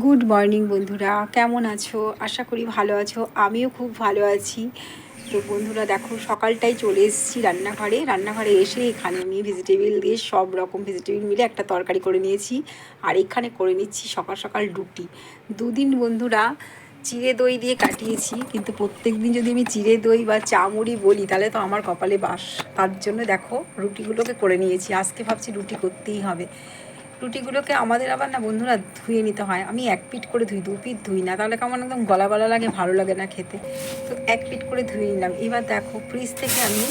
Good morning বন্ধুরা। কেমন আছো? আশা করি ভালো আছো। আমিও খুব ভালো আছি। তো বন্ধুরা, দেখো, সকালটাই চলে এসেছি রান্নাঘরে। রান্নাঘরে এসে এখানে আমি ভেজিটেবিল দিয়ে সব রকম ভেজিটেবিল মিলে একটা তরকারি করে নিয়েছি। আর এখানে করে নিচ্ছি সকাল সকাল রুটি। দুদিন বন্ধুরা, চিড়ে দই দিয়ে কাটিয়েছি। কিন্তু প্রত্যেক দিন যদি আমি চিড়ে দই বা চামড়ি বলি, তাহলে তো আমার কপালে বাস। তার জন্য দেখো, রুটিগুলোকে করে নিয়েছি। আজকে ভাবছি রুটি করতেই হবে। রুটিগুলোকে আমাদের আবার না বন্ধুরা ধুয়ে নিতে হয়। আমি এক পিট করে ধুই, দু পিট ধুই না, তাহলে কেমন একদম গলা গলা লাগে, ভালো লাগে না খেতে। তো এক পিট করে ধুয়ে নিলাম। এবার দেখো ফ্রিজ থেকে আমি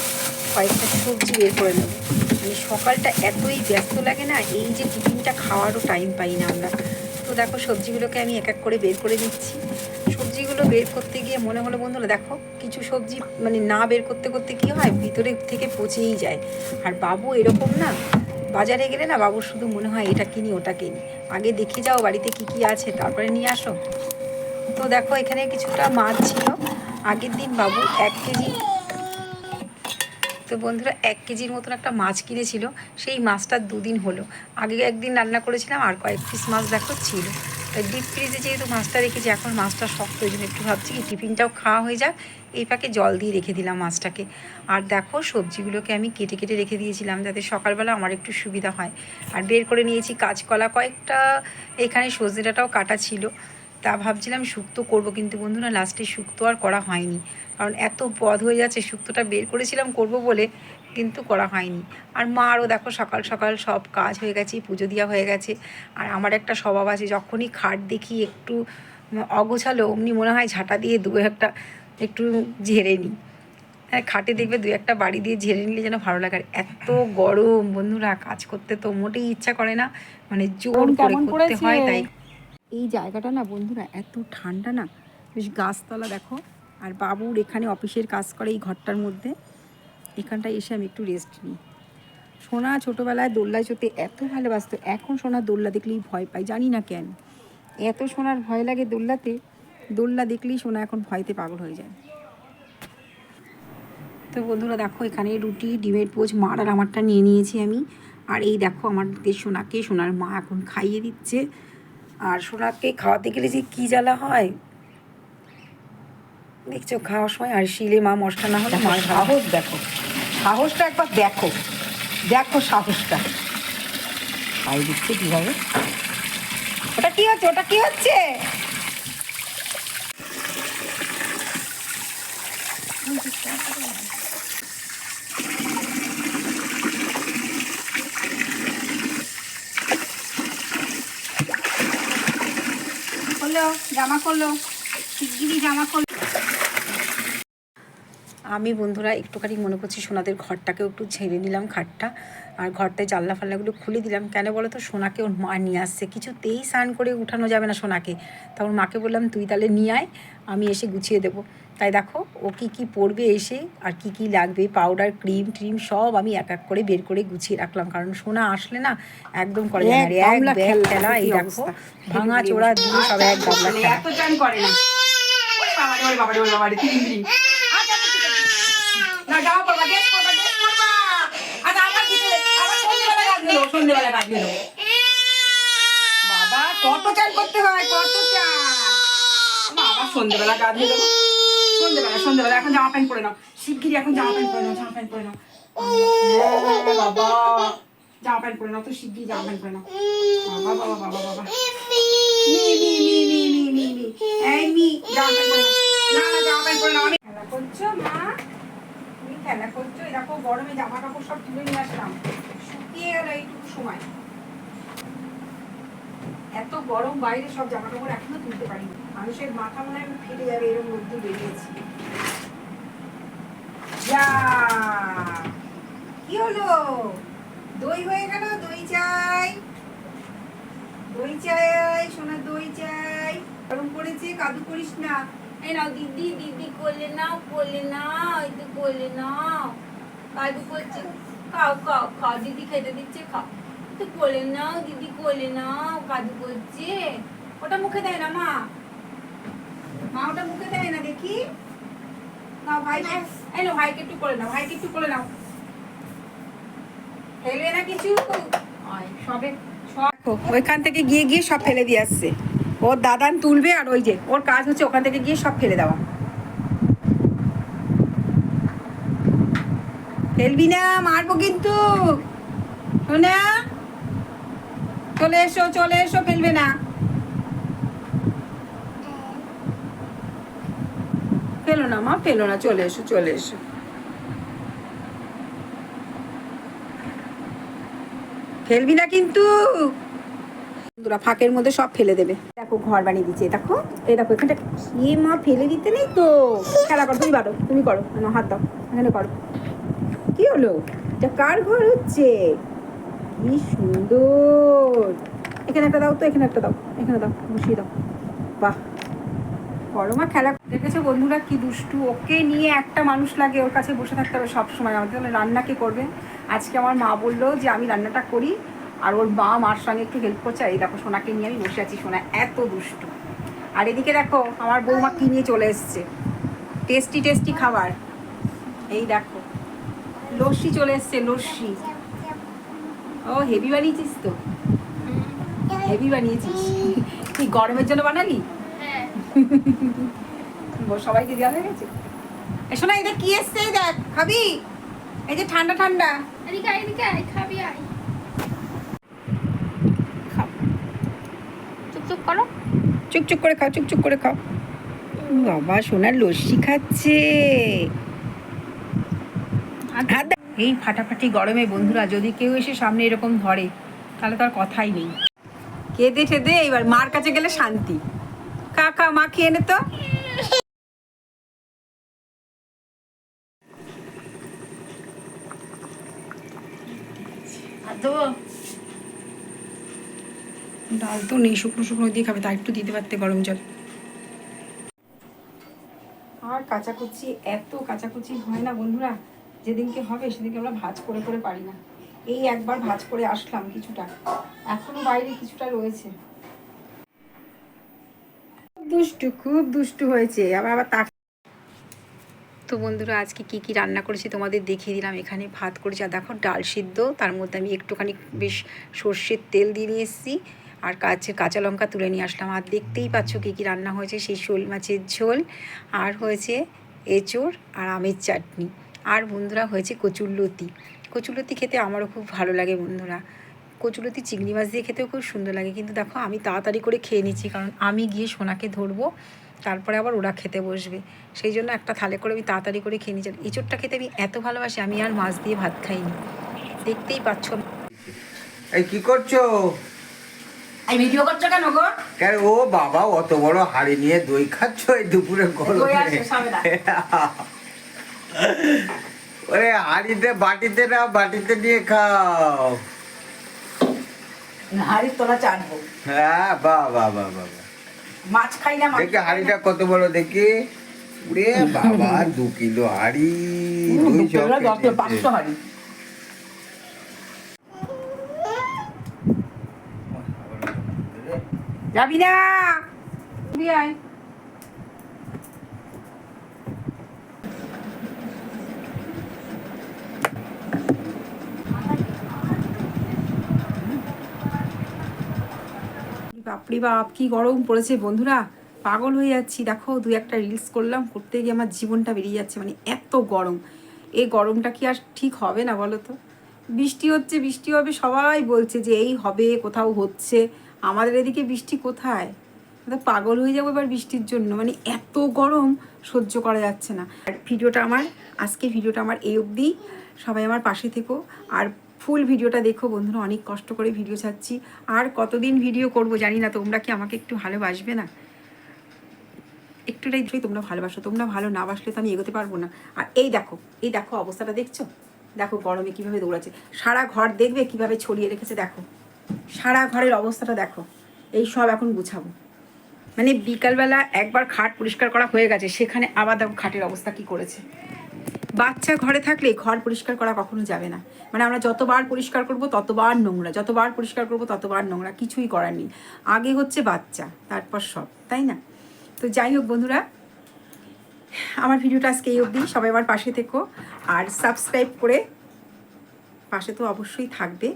কয়েকটা সবজি বের করে নেব। মানে সকালটা এতই ব্যস্ত লাগে না, এই যে টিফিনটা খাওয়ারও টাইম পাই না আমরা। তো দেখো, সবজিগুলোকে আমি এক এক করে বের করে দিচ্ছি সবজিগুলো বের করতে গিয়ে মনে হলো, বন্ধুরা দেখো, কিছু সবজি মানে না বের করতে করতে কি হয়? ভিতরে থেকে পচেই যায়। আর বাবু এরকম না বাজারে গেলে না বাবুর শুধু মনে হয়, এটা কিনি, ওটা কিনি। আগে দেখে যাও বাড়িতে কি কি আছে, তারপরে নিয়ে আসো। তো দেখো, এখানে কিছুটা মাছ ছিল। আগের দিন বাবু এক কেজি, তো বন্ধুরা, এক কেজির মতন একটা মাছ কিনেছিল। সেই মাছটা দুদিন হলো। আগে একদিন রান্না করেছিলাম, আর কয়েক পিস মাছ দেখো ছিল। ডিপ ফ্রিজে যেহেতু মাছটা রেখেছি, এখন মাছটা শক্ত ওই জন্য একটু ভাবছি কি টিফিনটাও খাওয়া হয়ে যাক। এই পাকে জল দিয়ে রেখে দিলাম মাছটাকে। আর দেখো, সবজিগুলোকে আমি কেটে কেটে রেখে দিয়েছিলাম যাতে সকালবেলা আমার একটু সুবিধা হয়। আর বের করে নিয়েছি কাঁচকলা। কয়েকটা এখানে সজনে ডাঁটাও কাটা ছিল। তা ভাবছিলাম শুক্তো করব, কিন্তু বন্ধুরা, লাস্টে শুক্তো আর করা হয়নি। কারণ এত পদ হয়ে যাচ্ছে, শুক্তোটা বের করেছিলাম করব বলে কিন্তু করা হয়নি। আর মারও দেখো সকাল সকাল সব কাজ হয়ে গেছে পুজো দেওয়া হয়ে গেছে। আর আমার একটা স্বভাব আছে যখনই খাট দেখি একটু অগোছালো অমনি মনে হয় ঝাঁটা দিয়ে দু একটা একটু ঝেড়ে নিই। হ্যাঁ খাটে দেখবে দু একটা বাড়ি দিয়ে ঝেড়ে নিলে যেন ভালো লাগে। আর এত গরম বন্ধুরা কাজ করতে তো মোটেই ইচ্ছা করে না। মানে জোর করে করতে হয় তাই। এই জায়গাটা না বন্ধুরা এত ঠান্ডা না। বেশ গাছতলা দেখো। আর বাবুর এখানে অফিসের কাজ করে এই ঘরটার মধ্যে। এখানটায় এসে আমি একটু রেস্ট নিই। সোনা ছোটোবেলায় দোল্লায় চড়তে এত ভালোবাসতো এখন সোনা দোল্লা দেখলেই ভয় পাই জানি না কেন। এত সোনার ভয় লাগে দোল্লাতে দোল্লা দেখলেই সোনা এখন ভয়তে পাগল হয়ে যায়। তো বন্ধুরা দেখো এখানে রুটি ডিমের পোচ মার আর আমারটা নিয়ে নিয়েছি আমি। আর এই দেখো আমাকে সোনাকে সোনার মা এখন খাইয়ে দিচ্ছে। আর সোনাকে খাওয়াতে গেলে যে কী জ্বালা হয়? দেখছ খাওয়ার সময় আর শিলে মা মশলা না হলে মা সাহস দেখো। সাহসটা একবার দেখো। দেখো সাহসটা। খাই দিচ্ছে কীভাবে? ওটা কি হচ্ছে? ওটা কি হচ্ছে? করল জামা করল শিগগিরই জামা করল আমি বন্ধুরা একটুখানি মনে করছি সোনাদের ঘরটাকেও একটু ঝেড়ে নিলাম খাটটা। আর ঘরটায় জানলা ফাল্লাগুলো খুলে দিলাম। কেন বলো তো সোনাকে ওর মা নিয়ে আসছে। কিছুতেই স্নান করে উঠানো যাবে না সোনাকে। তখন মাকে বললাম তুই তাহলে নিয়ে আয় আমি এসে গুছিয়ে দেবো। তাই দেখো ও কি কি পরবে এসে আর কি কি লাগবে পাউডার ক্রিম ট্রিম সব আমি এক এক করে বের করে গুছিয়ে রাখলাম। কারণ সোনা আসলে না একদম করে যায় না। এক ব্যাগ খেলা এই দেখো ভাঙা চোরা দিয়ে সব এক গামলা খেলা এত চান করে না ওরে বাবারে, ওরে বাবারে, ওরে বাবারে, তিরিং, তিরিং। আচ্ছা, আচ্ছা, ঠিক আছে। না, জামা পরবা, dress পরবা, dress পরবা। আচ্ছা, আবার কিছু- আবার সন্ধ্যেবেলা কাজ নেব। বাবা, কত চান করতে হয়, কত চান। বাবা, সন্ধ্যেবেলা গা ধুয়ে দেবো। সন্ধ্যেবেলা, সন্ধ্যেবেলা, এখন জামা প্যান্ট পরে নাও। শিগগিরই এখন জামা প্যান্ট পরে নাও, জামা প্যান্ট পরে নাও। জামা প্যান্ট পরে নাও, তো শিগগিরই জামা প্যান্ট পরে নাও। বাবা, বাবা, বাবা, বাবা। মি, মি, মি, মি, মি, না, না, জামা প্যান্ট পরে নাও, খেলা করছ, মা? তুমি খেলা করছ? দেখো, গরমে জামা কাপড় সব তুলে নিয়ে আসলাম। সময়। এত গরম বাইরে সব জামা কাপড় এখনও তুলতে পারিনি। মানুষের মাথা মনে হয় যাবে এরকম বেরিয়েছি। কি হলো? দই হয়ে গেল, দই চাই। দই চাই, সোনা দই চাই। গরম পড়েছে, কাদু করিস না। এই নাও, দিদি দিদি করলে নাও করলে নাও, এই তো করলে নাও। কাজু করছে। খাও খাও খাও দিদি খেতে দিচ্ছে খাও। তো করলে নাও দিদি করলে নাও কাজু করছে। ওটা মুখে দেয় না মা। মা ওটা মুখে দেয় না দেখি। না ভাই এই নাও ভাইকে একটু করে নাও ভাইকে একটু করে নাও। ফেলবে না কিছু? সবে সব ওইখান থেকে গিয়ে গিয়ে সব ফেলে দিয়ে আসছে। ওর দাদান তুলবে আর ওই যে ওর কাজ হচ্ছে ওখান থেকে গিয়ে সব ফেলে দেওয়া। ফেলবি না মারবো কিন্তু। শোনা চলে এসো চলে এসো, ফেলবে না। ফেলো না মা, ফেলো না, চলে এসো চলে এসো। ফেলবি না কিন্তু। বন্ধুরা ফাঁকের মধ্যে সব ফেলে দেবে। দেখো, ঘর বানিয়ে দিচ্ছে, দেখো। এই দেখো, এখানটা কি মা, ফেলে দিতে নেই তো? খেলা করো, তুমি পারো তুমি করো। হাত দাও, এখানে করো। কি হলো? এটা কার ঘর হচ্ছে? কি সুন্দর। এখানে একটা দাও তো, এখানে একটা দাও, এখানে দাও, বসিয়ে দাও। বাহ। বড় মা খেলা দেখেছ বন্ধুরা, কি দুষ্টু। ওকে নিয়ে একটা মানুষ লাগে, ওর কাছে বসে থাকতে হবে সবসময়। আমাদের তাহলে রান্না কে করবে? আজকে আমার মা বলল যে, আমি রান্নাটা করি আর ওর মা মার সঙ্গে একটু হেল্প করছে। এই দেখো, সোনাকে নিয়ে আমি বসে আছি। সোনা এত দুষ্টু। আর এদিকে দেখো, আমার বৌমা কি নিয়ে চলে এসছে? টেস্টি টেস্টি খাবার। এই দেখো। লস্যি চলে এসছে লস্যি। ও হেভি বানিয়েছিস তো? হেভি বানিয়েছিস। তুই গরমের জন্য বানালি? সবাইকে দেওয়া হয়ে গেছে? শোনা এটা কি এসছে দেখ খাবি? এই যে ঠান্ডা ঠান্ডা। খাবি আয়। খাও। চুপ চুপ করো। চুপ চুপ করে খাও চুপ চুপ করে খাও। বাবা সোনার লস্যি খাচ্ছে। এই ফাটাফাটি গরমে বন্ধুরা যদি কেউ এসে সামনে এরকম ধরে তাহলে তো আর কথাই নেই। কেঁদে ঠেদে এবার মার কাছে গেলে শান্তি। কাকা মা খেয়ে নে তো। ডাল তো নেই শুকনো শুকনো দিয়ে খাবে তা একটু দিতে পারতে গরম জল। আর কাচাকুচি এত কাচাকুচি হয় না বন্ধুরা। যেদিনকে হবে সেদিনকে আমরা ভাজ করে করে পারি না। এই একবার ভাজ করে আসলাম কিছুটা। এখনও বাইরে কিছুটা রয়েছে। দুষ্টু, খুব দুষ্টু হয়েছে। আবার আবার তাক তো বন্ধুরা, আজকে কি কি রান্না করেছি তোমাদের দেখিয়ে দিলাম। এখানে ভাত করেছি আর দেখো, ডাল সিদ্ধ। তার মধ্যে আমি একটুখানি বেশ সর্ষের তেল দিয়ে নিয়ে এসেছি। আর কাছে কাঁচা লঙ্কা তুলে নিয়ে আসলাম। আর দেখতেই পাচ্ছ কী কী রান্না হয়েছে। সেই শোল মাছের ঝোল। আর হয়েছে এঁচোড় আর আমের চাটনি। আর বন্ধুরা হয়েছে কচুরলতি। কচুরলতি খেতে আমারও খুব ভালো লাগে বন্ধুরা। কচুরলতি চিংড়ি মাছ দিয়ে খেতেও খুব সুন্দর লাগে। কিন্তু দেখো আমি তাড়াতাড়ি করে খেয়ে নিচ্ছি কারণ আমি গিয়ে সোনাকে ধরবো তারপরে আবার ওরা খেতে বসবে। সেই জন্য একটা থালে করে আমি তাড়াতাড়ি করে খেয়ে নিচ্ছি। আর এঁচোড়টা খেতে আমি এত ভালোবাসি আমি আর মাছ দিয়ে ভাত খাইনি। দেখতেই পাচ্ছ এই কি করছ? এই ভিডিও করছ কেন গো? কেন? ও বাবা অত বড় হাড়ি নিয়ে দই খাচ্ছ এই দুপুরে গরমে। ওরে হাড়িতে বাটিতে না বাটিতে নিয়ে খাও। হাড়ির তোলা চাটবো। হ্যাঁ বাহ বাহ বাহ বাহ বাহ। মাছ খাই না দেখি হাড়িটা কত বড় দেখি। উরে বাবা দু কিলো হাড়ি দই সব কেটেছে। পাঁচশো হাড়ি। যাবি না? আয়। বাপরে বাপ, কি গরম পড়েছে বন্ধুরা। পাগল হয়ে যাচ্ছি। দেখো দু একটা রিলস করলাম, করতে গিয়ে আমার জীবনটা বেরিয়ে যাচ্ছে মানে এত গরম। এই গরমটা কি আর ঠিক হবে না বলো তো? বৃষ্টি হচ্ছে, বৃষ্টি হবে, সবাই বলছে যে এই হবে, কোথাও হচ্ছে। আমাদের এদিকে বৃষ্টি কোথায়? তো পাগল হয়ে যাব এবার বৃষ্টির জন্য মানে এত গরম, সহ্য করা যাচ্ছে না। আর ভিডিওটা আমার, আজকে ভিডিওটা আমার এই অবধি। সবাই আমার পাশে থেকো। আর ফুল ভিডিওটা দেখো বন্ধুরা, অনেক কষ্ট করে ভিডিও ছাড়ছি। আর কতদিন ভিডিও করব জানি না, তোমরা কি আমাকে একটু ভালোবাসবে না? একটুটাই তোমরা ভালোবাসো, তোমরা ভালো না বাসলে তো আমি এগোতে পারব না। আর এই দেখো এই দেখো অবস্থাটা দেখছ? দেখো গরমে কীভাবে দৌড়াচ্ছে। সারা ঘর দেখবে কীভাবে ছড়িয়ে রেখেছে, দেখো। সারা ঘরের অবস্থাটা দেখো। এই সব এখন গুছাবো। মানে বিকালবেলা একবার খাট পরিষ্কার করা হয়ে গেছে, সেখানে আবার দেখো খাটের অবস্থা কি করেছে। বাচ্চা ঘরে থাকলে ঘর পরিষ্কার করা কখনো যাবে না। মানে আমরা যতবার পরিষ্কার করব, ততবার নোংরা। যতবার পরিষ্কার করব, ততবার নোংরা। কিছুই করার নেই। আগে হচ্ছে বাচ্চা, তারপর সব, তাই না? তো যাই হোক বন্ধুরা, আমার ভিডিওটা আজকে এই অবধি। সবাই আমার পাশে থেকো। আর সাবস্ক্রাইব করে পাশে তো অবশ্যই থাকবে।